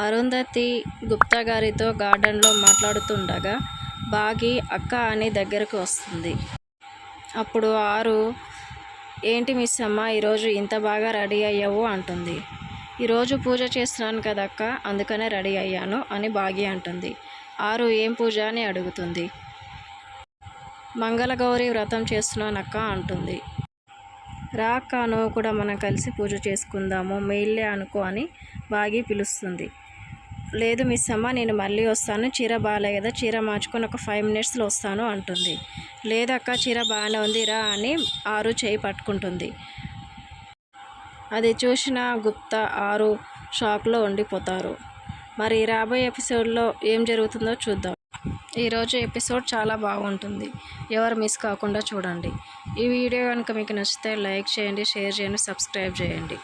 అరుంధతి గుప్తా గారితో గార్డెన్లో మాట్లాడుతుండగా బాగి అక్క అని దగ్గరకు వస్తుంది. అప్పుడు ఆరు ఏంటి మిస్ అమ్మ ఈరోజు ఇంత బాగా రెడీ అయ్యావు అంటుంది. ఈరోజు పూజ చేస్తున్నాను కదక్క అందుకనే రెడీ అయ్యాను అని బాగి అంటుంది. ఆరు ఏం పూజ? అని అడుగుతుంది. మంగళగౌరి వ్రతం చేస్తున్నానక్క అంటుంది. రా నువ్వు కూడా మనం కలిసి పూజ చేసుకుందాము మెయిల్లే అనుకో అని బాగి పిలుస్తుంది. లేదు మిస్ అమ్మ నేను మళ్ళీ వస్తాను. చీర బాగాలే కదా చీర మార్చుకొని ఒక ఫైవ్ మినిట్స్లో వస్తాను అంటుంది. లేదక్క చీర బాగానే ఉంది రా అని ఆరు చేయి పట్టుకుంటుంది. అది చూసిన గుప్తా ఆరు షాక్లో ఉండిపోతారు. మరి రాబోయే ఎపిసోడ్లో ఏం జరుగుతుందో చూద్దాం. ఈరోజు ఎపిసోడ్ చాలా బాగుంటుంది. ఎవరు మిస్ కాకుండా చూడండి. ఈ వీడియో కనుక మీకు నచ్చితే లైక్ చేయండి షేర్ చేయండి సబ్స్క్రైబ్ చేయండి.